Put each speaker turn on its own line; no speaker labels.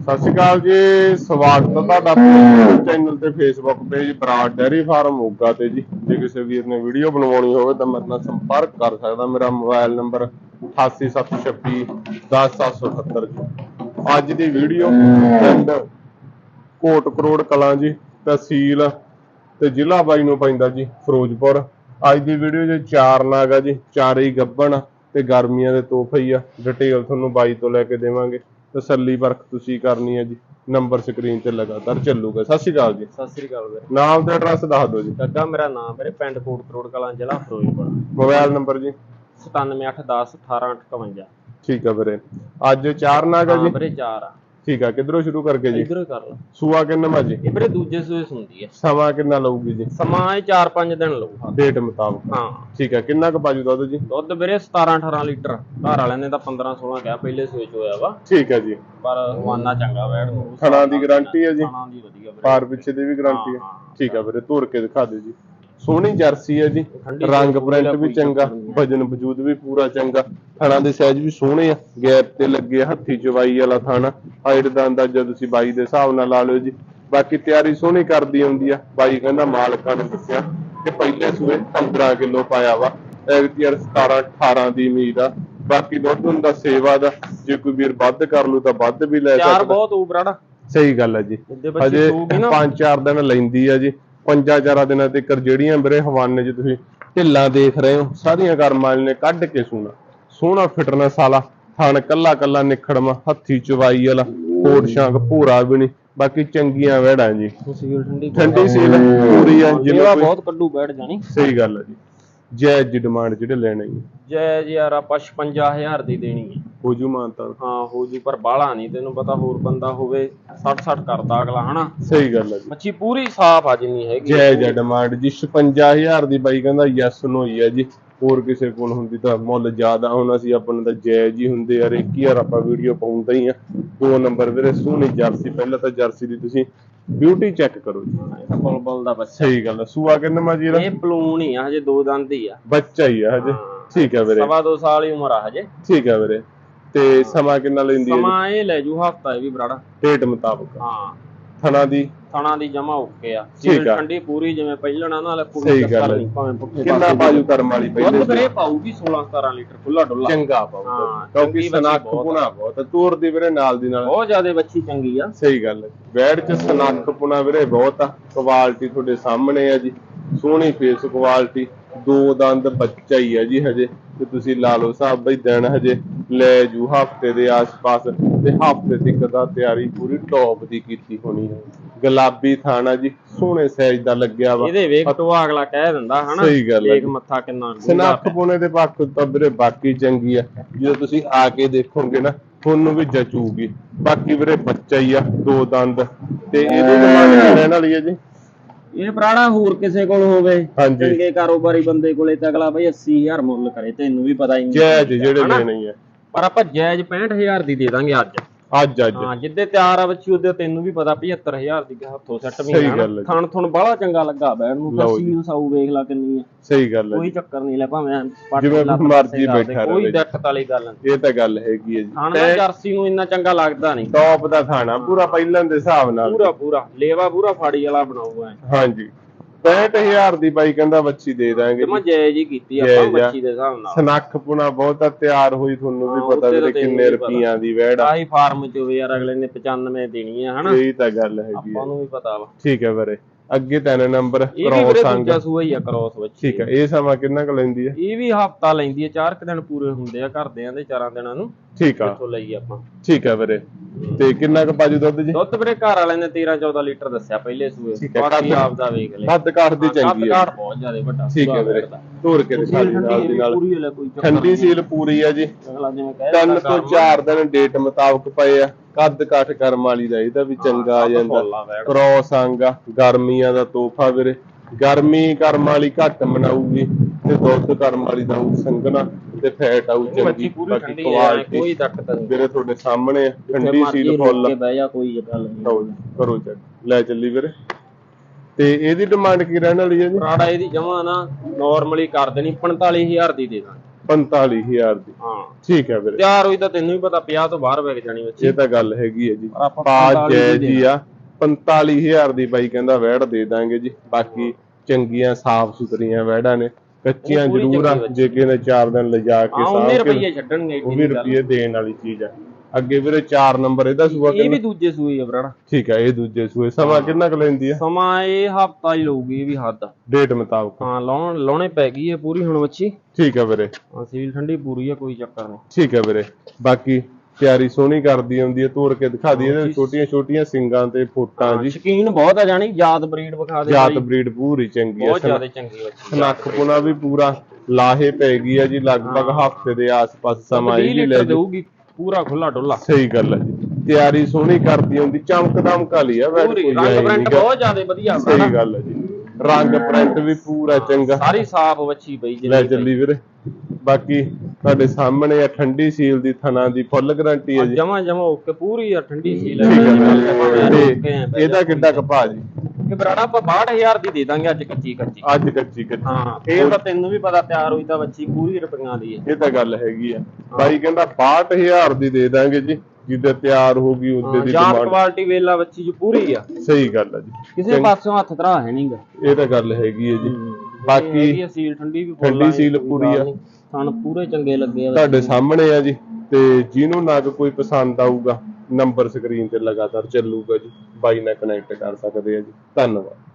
ਸਤਿ ਸ਼੍ਰੀ ਅਕਾਲ ਜੀ, ਸਵਾਗਤ ਹੈ ਤੁਹਾਡਾ ਆਪਣੇ ਚੈਨਲ ਤੇ Facebook page Brar dairy farm, Moga ਤੇ ਜੀ। ਜੇ ਕਿਸੇ ਵੀਰ ਨੇ ਵੀਡੀਓ ਬਣਵਾਉਣੀ ਹੋਵੇ ਤਾਂ ਮੇਰੇ ਨਾਲ ਸੰਪਰਕ ਕਰ ਸਕਦਾ, ਮੇਰਾ ਮੋਬਾਈਲ ਨੰਬਰ 8876 10778 ਜੀ। ਅੱਜ ਦੀ ਵੀਡੀਓ ਪਿੰਡ ਕੋਟ ਕਰੋੜ ਕਲਾਂ ਜੀ, ਤਹਿਸੀਲ ਤੇ ਜ਼ਿਲ੍ਹਾ ਬਾਈ ਨੂੰ ਪੈਂਦਾ ਜੀ, ਫਿਰੋਜ਼ਪੁਰ। ਅੱਜ ਦੀ ਵੀਡੀਓ 'ਚ ਚਾਰ ਨਾਗ ਆ ਜੀ, ਚਾਰੇ ਹੀ ਗੱਭਣ ਤੇ ਗਰਮੀਆਂ ਦੇ ਤੋਹਫੇ ਹੀ ਆ। ਡਿਟੇਲ ਤੁਹਾਨੂੰ ਬਾਈ ਤੋਂ ਲੈ ਕੇ ਦੇਵਾਂਗੇ। ਤਸੱਲੀ ਪਰਖ ਤੁਸੀਂ ਕਰਨੀ ਹੈ ਜੀ। ਨੰਬਰ ਸਕਰੀਨ ਤੇ ਲਗਾਤਾਰ ਚੱਲੂਗਾ। ਸਤਿ ਸ਼੍ਰੀ ਅਕਾਲ ਜੀ।
ਸਤਿ ਸ੍ਰੀ ਅਕਾਲ ਵੀਰੇ।
ਨਾਮ ਤੇ ਐਡਰੈਸ ਦੱਸ ਦਿਓ ਜੀ।
ਕਾਕਾ ਮੇਰਾ ਨਾਮ ਵੀਰੇ ਪਿੰਡ ਕੋਟ ਕਰੋੜ ਕਲਾਂ ਜ਼ਿਲ੍ਹਾ ਫਿਰੋਜ਼ਪੁਰ।
ਮੋਬਾਈਲ ਨੰਬਰ ਜੀ।
9781101858
ਠੀਕ ਆ ਵੀਰੇ। ਅੱਜ ਚਾਰ ਨਾਗ ਆ
ਹਾਂ
ਜੀ।
ਵੀਰੇ ਚਾਰ ਆ।
ਠੀਕ ਆ ਕਿੱਧਰੋਂ ਸ਼ੁਰੂ ਕਰਕੇ ਜੀ?
ਇਧਰੋਂ ਕਰ ਲਾ
ਸੂਆ ਕਿੰਨਾ ਜੀ?
ਇਹ ਵੀਰੇ ਦੂਜੇ ਸੂਏ ਹੁੰਦੀ ਹੈ
ਸਮਾਂ ਕਿੰਨਾ ਲਊਗੀ ਜੀ?
ਸਮਾਂ ਇਹ 4-5 ਦਿਨ ਲਊਗਾ
ਡੇਟ ਮੁਤਾਬਕ।
ਹਾਂ।
ਠੀਕ ਆ ਕਿੰਨਾ ਕੁ ਬਾਜੂ ਦੁੱਧ ਜੀ?
ਦੁੱਧ ਵੀਰੇ 17-18 ਲੀਟਰ। ਘਰ ਵਾਲਿਆਂ ਨੇ ਤਾਂ 15-16 ਕਿਹਾ ਪਹਿਲੇ ਸੂਏ ਚ ਹੋਇਆ ਵਾ।
ਠੀਕ ਆ ਜੀ।
ਪਰ ਹਵਾਨਾ ਚੰਗਾ ਵੈੜ ਨੂੰ।
ਥਣਾ ਦੀ ਗਾਰੰਟੀ ਹੈ ਜੀ।
ਖਾਣਾ ਦੀ ਵਧੀਆ ਵੀਰੇ
ਪਾਰ ਪਿੱਛੇ ਦੀ ਵੀ ਗਾਰੰਟੀ ਹੈ। ਠੀਕ ਆ ਵੀਰੇ ਤੋੜ ਕੇ ਦਿਖਾ ਦਿਓ ਜੀ। ਸੋਹਣੀ ਜਰਸੀ ਹੈ ਜੀ। ਰੰਗ
ਪੂਰੀ
ਪ੍ਰਿੰਟ ਵੀ ਚੰਗਾ। ਵਜਨ ਵਜੂਦ ਵੀ ਪੂਰਾ ਚੰਗਾ। ਥਣਾ ਦੇ ਸਾਈਜ਼ ਵੀ ਸੋਹਣੇ ਆ। ਗੈਪ ਤੇ ਲੱਗੇ ਆ, ਹੱਥੀ ਚਵਾਈ ਵਾਲਾ ਥਾਣਾ। ਹਾਈਟ ਦਾ ਅੰਦਾਜ਼ਾ ਤੁਸੀਂ ਬਾਈ ਦੇ ਹਿਸਾਬ ਨਾਲ ਲਾ ਲਿਓ ਜੀ। ਬਾਕੀ ਤਿਆਰੀ ਸੋਹਣੀ ਕਰਦੀ ਆਉਂਦੀ ਆ। ਬਾਈ ਕਹਿੰਦਾ ਮਾਲਕਾਂ ਨੇ ਦੱਸਿਆ ਕਿ ਪਹਿਲੇ ਸੂਏ 15 ਕਿਲੋ ਪਾਇਆ ਵਾ। ਐਗਤੀਆਰ 17 18 ਦੀ ਉਮੀਦ ਆ। ਬਾਕੀ ਦੁੱਧ ਹੁੰਦਾ ਸੇਵਾ ਦਾ। ਜੇ ਕੋਈ ਵੀਰ ਵੱਧ ਕਰ ਲੂ ਤਾਂ ਵੱਧ ਵੀ ਲੈ
ਚਾਰ
ਸਕਦਾ।
ਬਹੁਤ ਉਬਰੜਾ
ਸਹੀ ਗੱਲ ਹੈ ਜੀ। ਹਜੇ
ਸੂਗੀ ਨਾ।
5-4 ਦਿਨ ਲੈਂਦੀ ਆ ਜੀ। ਪੰਜਾਂ ਚਾਰਾਂ ਦਿਨਾਂ ਤੇ ਜਿਹੜੀਆਂ ਵੀਰੇ ਹਵਾਨੇ 'ਚ ਤੁਸੀਂ ਢਿੱਲਾਂ ਦੇਖ ਰਹੇ ਹੋ ਸਾਰੀਆਂ ਕਰਮਾਂ ਨੇ ਕੱਢ ਕੇ ਸੂਣਾ। ਸੋਹਣਾ ਫਿਟਨੈਸ ਵਾਲਾ ਥਣ ਕੱਲਾ ਕੱਲਾ ਨਿਖੜਮਾ ਹੱਥੀ ਚਵਾਈ ਵਾਲਾ ਕੋਟ ਸ਼ਾਂਕ ਭੂਰਾ ਵੀ ਨਹੀਂ ਬਾਕੀ ਚੰਗੀਆਂ ਵਹਿੜਾਂ ਜੀ।
ਸੀਲ ਠੰਡੀ
ਠੰਡੀ ਸੀਲ ਪੂਰੀ ਆ ਜਿਵੇਂ
ਬਹੁਤ ਕੱਢੂ ਬੈਠ ਜਾਣੀ।
ਸਹੀ ਗੱਲ ਹੈ ਜੀ। ਜੈ ਜੀ ਡਿਮਾਂਡ ਜਿਹੜੇ ਲੈਣੇ ਜੀ।
ਜੈ ਜੀ ਯਾਰ ਆਪਾਂ 55000 ਦੀ ਦੇਣੀ ਹੈ।
ਹੋ ਜੂ ਮਾਨਤਾ
ਹਾਂ ਹੋ ਜੂ ਪਰ ਬਾਹਲਾ ਨਹੀਂ ਤੈਨੂੰ ਪਤਾ ਹੋਰ ਬੰਦਾ ਹੋਵੇ 60 60 ਕਰਦਾ ਅਗਲਾ ਹਨਾ?
ਸਹੀ ਗੱਲ ਹੈ ਜੀ।
ਮੱਛੀ ਪੂਰੀ ਸਾਫ਼ ਆ ਜਿੰਨੀ ਹੈਗੀ।
ਜੈ ਜੈ ਡਿਮਾਂਡ ਜੀ 56000 ਦੀ ਬਾਈ ਕਹਿੰਦਾ ਯੈਸ ਨੋ ਹੀ ਹੈ ਜੀ। ਹੋਰ ਕਿਸੇ ਕੋਲ ਹੁੰਦੀ ਤਾਂ ਮੁੱਲ ਜ਼ਿਆਦਾ ਹੁਣ ਅਸੀਂ ਆਪਣੇ ਤਾਂ ਜਾਇਜ਼ ਹੀ ਹੁੰਦੇ ਯਾਰ ਇੱਕ ਯਾਰ ਆਪਾਂ ਵੀਡੀਓ ਪਾਉਂਦਾ ਹੀ ਆ। ਦੋ ਨੰਬਰ ਵੀਰੇ ਸੋਹਣੀ ਜਰਸੀ ਪਹਿਲਾਂ ਤਾਂ ਜਰਸੀ ਦੀ ਤੁਸੀਂ ਬਿਊਟੀ ਚੈੱਕ ਕਰੋ ਜੀ।
ਬੁਲਬੁਲ ਦਾ ਬੱਚਾ।
ਸਹੀ ਗੱਲ ਹੈ ਸੂਆ ਕਿੰਨਾ ਮਾ ਜੀ
ਇਹ ਪਲੂਨ ਹੀ ਆ ਹਜੇ ਦੋ ਦੰਦ ਹੀ ਆ।
ਬੱਚਾ ਹੀ ਆ ਹਜੇ। ਠੀਕ ਹੈ ਵੀਰੇ।
ਸਵਾ ਦੋ ਸਾਲ ਹੀ ਉਮਰ ਆ ਹਜੇ।
ਠੀਕ ਹੈ ਵੀਰੇ। ਤੇ ਸਮਾਂ ਕਿੰਨਾ ਲੈਂਦੀ ਹੈ?
ਸਮਾਂ ਇਹ ਲੈ ਜੂ ਹਫਤਾ ਇਹ ਵੀ ਬਰਾੜਾ।
ਡੇਟ ਮੁਤਾਬਕ।
ਹਾਂ।
ਥਣਾ ਦੀ?
ਥਣਾ ਦੀ ਜਮਾ ਓਕੇ ਆ। ਸੀਲ। ਠੰਡੀ ਪੂਰੀ ਜਿਵੇਂ ਪਹਿਲਣਾ ਨਾਲ ਕੋਈ ਚੱਕਰ। ਨਹੀਂ ਭਾਵੇਂ ਪੁੱਠੇ
ਕਿੰਨਾ ਬਾਜੂ ਕਰਮ ਵਾਲੀ
ਦੁੱਧ
ਪਹਿਲੇ
ਵੀਰੇ ਪਾਊਗੀ 16 17 ਲੀਟਰ ਖੁੱਲਾ ਡੁੱਲਾ
ਚੰਗਾ
ਹਾਂ,
ਕਿਉਂਕਿ ਸਨੱਖ ਪੁਣਾ ਬਹੁਤ। ਤੋਰ ਦੀ ਵੀਰੇ ਨਾਲ ਦੀ ਨਾਲ।
ਬਹੁਤ ਜ਼ਿਆਦਾ ਬੱਚੀ ਚੰਗੀ ਆ।
ਸਹੀ ਗੱਲ ਬੈਡ ਚ ਸਨੱਖ ਪੁਣਾ ਵੀਰੇ ਬਹੁਤ ਆ। ਕੁਆਲਿਟੀ ਤੁਹਾਡੇ ਸਾਹਮਣੇ ਆ ਜੀ। ਸੋਹਣੀ ਫੇਸ ਕੁਆਲਿਟੀ ਦੋ ਦੰਦ ਬੱਚਾ ਹੀ ਆ ਜੀ ਹਜੇ ਤੇ ਤੁਸੀਂ ਲਾ ਲਓ ਹਿਸਾਬ ਬਈ ਦਿਨ ਹਜੇ ਲੈ ਜੂ ਹਫ਼ਤੇ ਦੇ ਆਸ-ਪਾਸ ਤੇ ਹਫ਼ਤੇ ਤੱਕ ਦਾ ਤਿਆਰੀ ਪੂਰੀ ਟੌਪ ਦੀ ਕੀਤੀ ਹੋਣੀ ਹੈ। ਗੁਲਾਬੀ ਥਾਣਾ ਜੀ ਸੋਹਣੇ ਸਾਈਜ਼ ਦਾ ਲੱਗਿਆ ਵਾ।
ਇਹਦੇ ਵੇਖ ਟੋਆ ਅਗਲਾ ਕਹਿ ਦਿੰਦਾ ਹਨਾ?
ਸਹੀ ਗੱਲ ਆ
ਦੇਖ। ਮੱਥਾ ਕਿੰਨਾ
ਸਨੱਖ ਪੁਣੇ ਦੇ ਪੱਖ ਤਾਂ ਵੀਰੇ ਬਾਕੀ ਚੰਗੀ ਆ। ਜਦੋਂ ਤੁਸੀਂ ਆ ਕੇ ਦੇਖੋਗੇ ਨਾ ਤੁਹਾਨੂੰ ਵੀ ਜਚੂਗੀ। ਬਾਕੀ ਵੀਰੇ ਬੱਚਾ ਹੀ ਆ ਦੋ ਦੰਦ। ਤੇ ਇਹਦੀ ਡਿਮਾਂਡ ਰਹਿਣ ਵਾਲੀ ਹੈ ਜੀ।
ਇਹ ਪ੍ਰਾੜਾ ਹੋਰ ਕਿਸੇ ਕੋਲ ਹੋਵੇ
ਹਾਂਜੀ।
ਚੰਗੇ ਕਾਰੋਬਾਰੀ ਬੰਦੇ ਕੋਲੇ ਤੇ ਅਗਲਾ ਬਈ 80000 ਮੁੱਲ ਕਰੇ ਤੈਨੂੰ ਵੀ ਪਤਾ ਹੀ ਨਹੀਂ
ਜਾਇਜ਼ ਜਿਹੜੇ? ਲੈਣੇ ਆ
ਪਰ ਆਪਾਂ ਜਾਇਜ਼ 65000 ਦੀ ਦੇ ਦਾਂਗੇ ਅੱਜ
ਅੱਜ ਅੱਜ।
ਹਾਂ ਜਿੱਦੇ ਤਿਆਰ ਆ ਬੱਚੀ ਉਹਦੇ ਤੈਨੂੰ ਵੀ ਪਤਾ 75000 ਦੀ ਹੱਥੋਂ ਸੈੱਟ ਵੀ
ਸਹੀ
ਨਾ।
ਗੱਲ ਹੈ ਜੀ।
ਥਣ ਥਣ ਬਾਹਲਾ ਚੰਗਾ ਲੱਗਾ ਬੈਣ ਨੂੰ। ਕਸੀ ਸਾਊ ਵੇਖ ਲਾ ਕਿੰਨੀ ਆ।
ਸਹੀ ਗੱਲ ਹੈ
ਕੋਈ ਚੱਕਰ ਨਹੀਂ ਲੈ ਭਾਵੇਂ
ਜਿਵੇਂ ਮਰਜ਼ੀ ਬੈਠਾ
ਕੋਈ
ਰਹੇ।
ਦਿੱਕਤ ਵਾਲੀ ਗੱਲ ਨਹੀਂ।
ਇਹ ਤਾਂ ਗੱਲ ਹੈਗੀ ਹੈ
ਥਣ
ਜੀ
ਦਾ ਜਰਸੀ ਨੂੰ ਇੰਨਾ ਚੰਗਾ ਲੱਗਦਾ ਨਹੀਂ।
ਟੌਪ ਦਾ ਥਾਣਾ ਪੂਰਾ ਪਹਿਲਾਂ ਦੇ ਹਿਸਾਬ ਨਾਲ।
ਪੂਰਾ ਪੂਰਾ। ਲੇਵਾ ਪੂਰਾ ਫਾੜੀ ਵਾਲਾ ਬਣਾਊਗਾ
ਹਾਂਜੀ। 65000 ਦੀ ਬਾਈ ਕਹਿੰਦਾ ਬੱਚੀ ਦੇ ਦਾਂਗੇ
ਤੇ ਮੈਂ ਜਾਇਜ਼ ਹੀ ਕੀਤੀ ਆਪਾਂ
ਜਾਇਜ਼ ਆ।
ਬੱਚੀ ਦੇ ਹਿਸਾਬ ਨਾਲ।
ਸਨੱਖ ਪੁਣਾ ਬਹੁਤਾ ਤਿਆਰ ਹੋਈ ਤੁਹਾਨੂੰ ਵੀ
ਹਾਂ,
ਪਤਾ
ਤਾਂ
ਕਿੰਨੇ
ਵੀ ਪਤਾ।
ਰੁਪਈਆਂ ਦੀ ਵੈੜ ਆ।
ਆਹੀ ਫਾਰਮ ਚ ਹੋਵੇ ਯਾਰ ਅਗਲੇ ਨੇ 95 ਦੇਣੀ ਆ ਹਨਾ?
ਇਹੀ ਤਾਂ ਗੱਲ ਹੈਗੀ
ਆਪਾਂ ਨੂੰ ਵੀ ਪਤਾ ਵਾ।
ਠੀਕ ਹੈ ਵੀਰੇ। ਅੱਗੇ ਤਿੰਨ ਨੰਬਰ
ਇਹ ਵੀ
ਕ੍ਰੋਸ
ਵੀਰੇ
ਸੰਗ।
ਦੂਜਾ ਸੂਆ ਹੀ ਆ ਕ੍ਰੋਸ ਵਿੱਚ।
ਠੀਕ ਹੈ ਇਹ ਸਮਾਂ ਕਿੰਨਾ ਕੁ ਲੈਂਦੀ ਹੈ
ਇਹ ਵੀ ਹਫਤਾ ਲੈਂਦੀ ਹੈ ਚਾਰ ਕੁ ਦਿਨ ਪੂਰੇ ਹੁੰਦੇ ਆ ਘਰਦਿਆਂ ਦੇ ਚਾਰਾਂ ਦਿਨਾਂ ਨੂੰ।
ਠੀਕ ਆ।
ਇੱਥੋਂ ਲਈ ਆਪਾਂ?
ਠੀਕ ਹੈ ਵੀਰੇ। ਤੇ ਕਿੰਨਾ ਕੁ ਬਾਜੂ ਦੁੱਧ ਜੀ?
ਦੁੱਧ ਵੀਰੇ ਘਰ ਵਾਲਿਆਂ ਨੇ 13 14 ਲੀਟਰ ਦੱਸਿਆ ਪਹਿਲੇ ਸੂਏ
ਠੀਕ ਹੈ,
ਬਾਕੀ
ਕੱਦ-
ਆਪ ਦਾ ਵੇਖ ਲੈ।
ਹੱਦ ਕਾਠ ਦੀ ਚੰਗੀ ਹੈ
ਘਾਟ ਬਹੁਤ ਜ਼ਿਆਦਾ ਵੱਡਾ
ਠੀਕ ਹੈ ਵੀਰੇ। ਤੋੜ ਕੇ ਦਿਖਾ ਦੀ ਨਾਲ ਦੀ ਨਾਲ।
ਪੂਰੀ ਵਾਲਾ ਕੋਈ ਚੱਕਰ
ਠੰਡੀ। ਸੀਲ ਪੂਰੀ ਆ ਜੀ।
ਅਗਲਾ ਜਿਵੇਂ ਕਹਿ
ਤਿੰਨ ਤੋਂ ਚਾਰ ਦਿਨ ਡੇਟ ਮੁਤਾਬਕ ਪਏ ਆ। ਕੱਦ ਕਾਠ ਕਰਮ ਵਾਲੀ ਦਾ ਇਹਦਾ ਵੀ ਚੰਗਾ ਆ ਜਾਂਦਾ। ਕ੍ਰੋਸ ਅੰਗ ਗਰਮੀਆਂ ਦਾ ਤੋਹਫਾ ਵੀਰੇ। ਗਰਮੀ ਕਰਮ ਵਾਲੀ ਘੱਟ ਮਨਾਊਗੀ ਤੇ ਦੁੱਧ ਕਰਮ ਵਾਲੀ ਦਾ ਸੰਗਣਾ ਤੇ ਫੈਟ ਆਊ ਚੰਗੀ ਬਾਕੀ ਕੁਆਲਿਟੀ
ਕੋਈ ਦਿੱਕਤ ਨਹੀਂ।
ਵੀਰੇ ਤੁਹਾਡੇ ਸਾਹਮਣੇ ਠੰਡੀ ਸੀਲ ਫੁੱਲ
ਕੇ ਬਹਿ ਜਾ ਕੋਈ ਗੱਲ ਨਹੀਂ।
ਲਓ ਜੀ, ਕਰੋ ਚੈੱਕ ਲੈ ਚੱਲੀ ਵੀਰੇ। ਤੇ ਇਹਦੀ ਡਿਮਾਂਡ ਕੀ ਰਹਿਣ ਵਾਲੀ ਹੈ ਜੀ?
ਪ੍ਰਾੜਾ ਇਹਦੀ ਜਮਾ ਨਾ ਨਾਰਮਲੀ ਕਰ ਦੇਣੀ 45000 ਦੀ ਦੇ ਦਾਂਗੇ।
45000 ਦੀ।
ਹਾਂ।
ਠੀਕ ਹੈ ਵੀਰੇ।
ਤਿਆਰ ਹੋਈ ਤਾਂ ਤੈਨੂੰ ਵੀ ਪਤਾ 50 ਤੋਂ ਬਾਹਰ ਵਿਕ ਜਾਣੀ ਬੱਚੀ।
ਇਹ ਤਾਂ ਗੱਲ ਹੈਗੀ ਹੈ ਜੀ।
ਪਰ ਆਪਾਂ
ਪਾ
45
ਜੈ
ਦੀ
ਜੀ ਆ 45000 ਦੀ ਬਾਈ ਕਹਿੰਦਾ ਵੈੜ ਦੇ ਦਾਂਗੇ ਜੀ। ਬਾਕੀ ਚੰਗੀਆਂ ਸਾਫ਼ ਸੁਥਰੀਆਂ ਵੈੜਾਂ ਨੇ। ਕੱਚੀਆਂ
ਪੂਰੀ
ਜ਼ਰੂਰ ਆ
ਚੰਗੀ।
ਜੇ ਕਿਸੇ ਨੇ 4 ਦਿਨ ਲਿਜਾ ਕੇ
ਹਾਂ
ਸਾਂਭ
ਉਹਨੇ
ਕੇ
ਰੁਪਈਏ ਛੱਡਣਗੇ
ਉਹ ਵੀ ਰੁਪਏ ਦੇਣ ਵਾਲੀ ਚੀਜ਼ ਆ। ਅੱਗੇ ਵੀਰੇ 4 ਨੰਬਰ ਇਹਦਾ ਸੂਆ
ਇਹ ਵੀ
ਕਿੰਨਾ?
ਦੂਜੇ ਸੂਏ ਆ ਬਰਾੜਾ
ਠੀਕ ਹੈ ਇਹ ਦੂਜੇ ਸੂਏ। ਸਮਾਂ ਕਿੰਨਾ ਕੁ ਲੈਂਦੀ ਆ?
ਸਮਾਂ ਇਹ ਹਫਤਾ ਹੀ ਲਊਗੀ ਇਹ ਵੀ ਹੱਦ
ਡੇਟ ਮੁਤਾਬਕ।
ਹਾਂ ਲਾਉਣ ਲਾਉਣੇ ਪੈ ਗਈ ਹੈ ਪੂਰੀ ਹੁਣ ਬੱਚੀ
ਠੀਕ ਹੈ ਵੀਰੇ।
ਹਾਂ ਸੀਲ ਠੰਡੀ ਪੂਰੀ ਹੈ ਕੋਈ ਚੱਕਰ ਨਹੀਂ।
ਠੀਕ ਹੈ ਵੀਰੇ। ਬਾਕੀ ਤਿਆਰੀ ਸੋਹਣੀ ਕਰਦੀ ਹੁੰਦੀ ਹੈ ਤੋੜ ਕੇ ਦਿਖਾ ਦੀ ਇਹਦੇ ਛੋਟੀਆਂ ਛੋਟੀਆਂ ਸਿੰਗਾਂ ਤੇ ਫੋਟਾਂ ਜੀ।
ਸ਼ਕੀਨ ਬਹੁਤ ਆ ਜਾਣੀ ਯਾਦ ਬਰੀਡ ਵਿਖਾ ਦੇ
ਜਾਤ
ਬਾਈ।
ਬਰੀਡ ਪੂਰੀ ਚੰਗੀ ਹੈ
ਬਹੁਤ ਜ਼ਿਆਦਾ ਚੰਗੀ ਬੱਚੀ
ਨੱਕ ਪੁਣਾ ਵੀ ਪੂਰਾ ਲਾਹੇ ਪੈ ਗਈ ਹੈ ਜੀ ਲਗਭਗ ਹਫ਼ਤੇ ਦੇ ਆਸ-ਪਾਸ ਸਮਾਂ
20
ਇਹ ਵੀ ਲੈ
ਲੀਟਰ
ਜੀ
ਦੇਊਗੀ। ਪੂਰਾ ਖੁੱਲਾ ਡੁੱਲਾ।
ਸਹੀ ਗੱਲ ਹੈ ਜੀ। ਤਿਆਰੀ ਸੋਹਣੀ ਕਰਦੀ ਹੁੰਦੀ ਚਮਕ ਦਮਕ ਵਾਲੀ ਆ ਵੈਟ
ਪੂਰੀ ਰੰਗ ਪ੍ਰਿੰਟ। ਬਹੁਤ ਜ਼ਿਆਦਾ ਵਧੀਆ
ਸਹੀ ਗੱਲ ਹੈ ਜੀ। ਰੰਗ ਪ੍ਰਿੰਟ ਵੀ ਪੂਰਾ ਚੰਗਾ।
ਸਾਰੀ ਸਾਫ਼ ਬੱਚੀ ਪਈ
ਲੈ
ਜਿਹੜੀ
ਚੱਲੀ ਵੀਰੇ। ਬਾਕੀ ਤੁਹਾਡੇ ਸਾਹਮਣੇ ਆ ਠੰਡੀ ਸੀਲ ਦੀ ਥਣਾ ਦੀ ਫੁੱਲ ਗਾਰੰਟੀ ਹੈ ਜੀ।
ਜਮਾ ਜਮਾ ਓਕੇ ਪੂਰੀ ਆ ਠੰਡੀ ਸੀ ਲੈ
ਠੀਕ ਹੈ ਇਹਦਾ ਕਿੱਡਾ ਕਪਾ ਜੀ?
ਕਿ ਬਰਾੜਾ ਆਪਾਂ 62000 ਦੀ ਦੇ ਦਾਂਗੇ ਅੱਜ ਕੱਚੀ ਕੱਚੀ।
ਅੱਜ ਕੱਚੀ ਕੱਚੀ।
ਹਾਂ ਫੇਰ ਤਾਂ ਤੈਨੂੰ ਵੀ ਪਤਾ ਤਿਆਰ ਹੋਈ ਤਾਂ ਬੱਚੀ ਪੂਰੀ ਰੁਪਈਆਂ ਦੀ ਹੈ।
ਇਹ ਤਾਂ ਗੱਲ ਹੈਗੀ ਆ। ਬਾਈ ਕਹਿੰਦਾ 62000 ਦੀ ਦੇ ਦਾਂਗੇ ਜੀ ਜਿੱਦੇ ਤਿਆਰ ਹੋਗੀ ਉਹਦੇ ਦੀ ਡਿਮਾਂਡ
ਕੁਆਲਿਟੀ ਵੇਲਾ ਬੱਚੀ ਜੋ ਪੂਰੀ ਆ।
ਸਹੀ ਗੱਲ ਹੈ ਜੀ।
ਕਿਸੇ ਪਾਸਿਓਂ ਹੱਥ ਧਰਾ ਹੈ ਨਹੀਂਗਾ
ਇਹ ਤਾਂ ਗੱਲ ਹੈਗੀ ਹੈ ਜੀ। ਬਾਕੀ
ਸੀਲ ਠੰਡੀ ਵੀ
ਠੰਡੀ ਸੀਲ ਪੂਰੀ ਆ।
ਸਣ ਪੂਰੇ ਚੰਗੇ ਲੱਗੇ ਆ
ਤੁਹਾਡੇ ਸਾਹਮਣੇ ਆ ਜੀ ਤੇ ਜਿਹਨੂੰ ਨਗ ਕੋਈ ਪਸੰਦ ਆਊਗਾ ਨੰਬਰ ਸਕਰੀਨ ਤੇ ਲਗਾਤਾਰ ਚੱਲੂਗਾ ਜੀ। ਬਾਈ ਨਾਲ ਕਨੈਕਟ ਕਰ ਸਕਦੇ ਆ ਜੀ। ਧੰਨਵਾਦ।